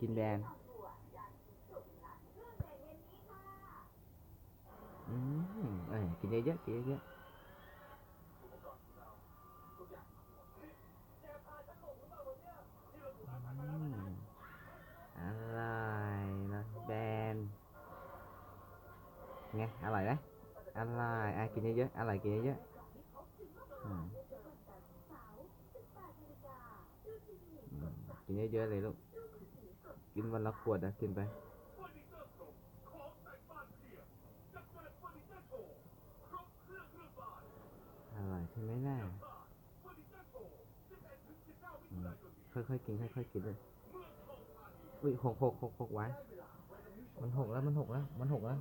กินแบรนด์อืมเอ้ยกินเยอะๆกินเยอะๆอื กินเยอะๆอร่อยกินเยอะๆอืมอืมกินเยอะๆเลยลูกกินวันละขวดอะกินไป อร่อยใช่ไหมน่าค่อยๆกินค่อยๆกินเลยอุ้ยหกหกหกหกไว้ มันหกแล้วมันหกแล้ว มันหกแล้ว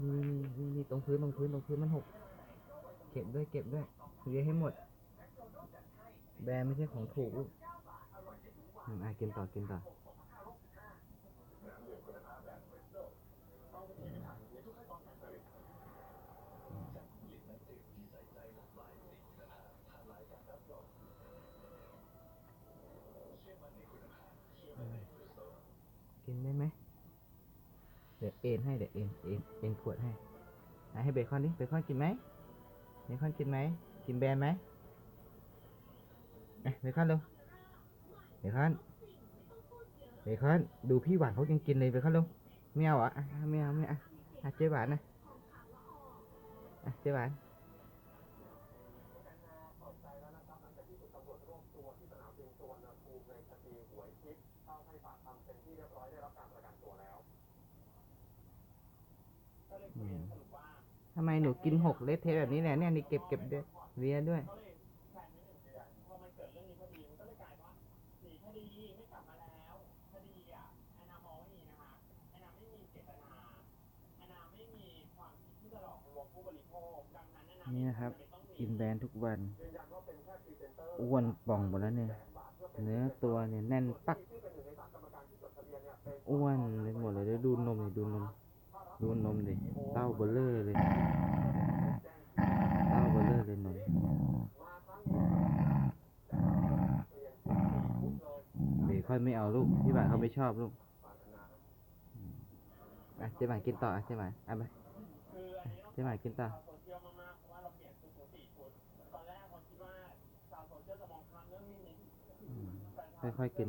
นี่นี่นี่นี่ตรงพื้นตรงพื้นตรงพื้นมันหก เก็บด้วยเก็บด้วยเรียให้หมด แบรนด์ไม่ใช่ของถูกลูกอืมอะกินต่อกินต่อ กินได้ไหมเดี๋ยวเอ็นให้เดี๋ยวเอ็นเอ็นเอ็นขวดให้ให้เบคอนดิเบคอนกินไหมเบคอนกินไหมกินแบรนไหมเบคอนเร็วเบคอนเบคอนดูพี่หวานเขายังกินเลยเบคอนเร็วไม่เอาอะไม่เอาไม่เอาเจ๊หวานนะอะเจ๊หวาน ทำไมหนูกินหกเละเทะแบบนี้เนี่ยเนี่ยนี่เก็บเก็บด้วยเลียด้วยนี่นะครับ กินแบรนด์ทุกวัน อ้วนป่องหมดแล้วเนี่ย เนื้อตัวเนี่ยแน่นปัก อ้วนเลยหมดเลยเดี๋ยวดูนมดิดูนม ดูนมดิเต้าเบลเลอร์เลยเต้าเบลเลอร์เลยนมเบคอนไม่เอาลูกพี่บ่านเขาไม่ชอบลูกอะเจ๊บ่านกินต่ออะเจ๊บ่านเอาไปอะเจ๊บ่านกินต่ออืมค่อยๆกิน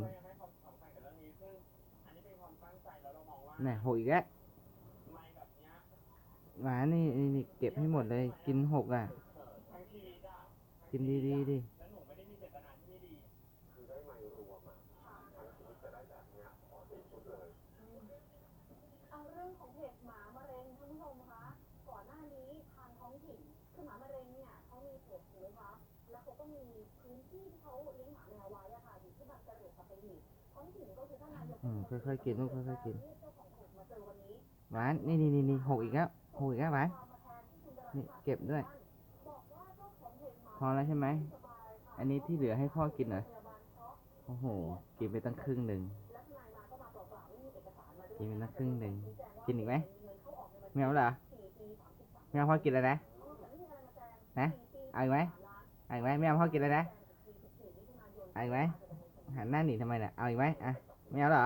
น่หกอีกแล้ว หวานนี่นี่นี่เก็บให้หมดเลย กินหกอะ กินดีๆดิเอาเรื่องของเพจหมามะเร็งท่านผู้ชมคะก่อนหน้านี้ทางท้องถิ่นคือหมามะเร็งเนี่ยเขามีเพจถูกไหมคะแล้วเขาก็มีพื้นที่ที่เขาเลี้ยงหมาแมวไว้อะค่ะอยู่ที่บางกระเดือกสัตหีบท้องถิ่นก็คือท่านนายกอืมค่อยๆกินลูกค่อยๆกินเจ้าของเพจมาเจอวันนี้หวานนี่นี่นี่นี่หกอีกแล้ว หกอีกแล้วหวานนี่เก็บด้วย พอแล้วใช่ไหม อันนี้ที่เหลือให้พ่อกินเหรอยโอ้โห กินไปตั้งครึ่งหนึ่ง กินไปตั้งครึ่งหนึ่ง กินอีกไหมเงินเข้าออกในบัญชีไม่เอาหรอสี่ปีสามสิบสามไม่เอาพ่อกินแล้วนะ นะสี่ปีเอาอีกไหมสามล้านเอาอีกไหมไม่เอาพ่อกินแล้วนะอีกที14มิถุนานเอาอีกไหมหันหน้าหนีทำไมเนี่ยเอาอีกไหมอะไม่เอาเหรอ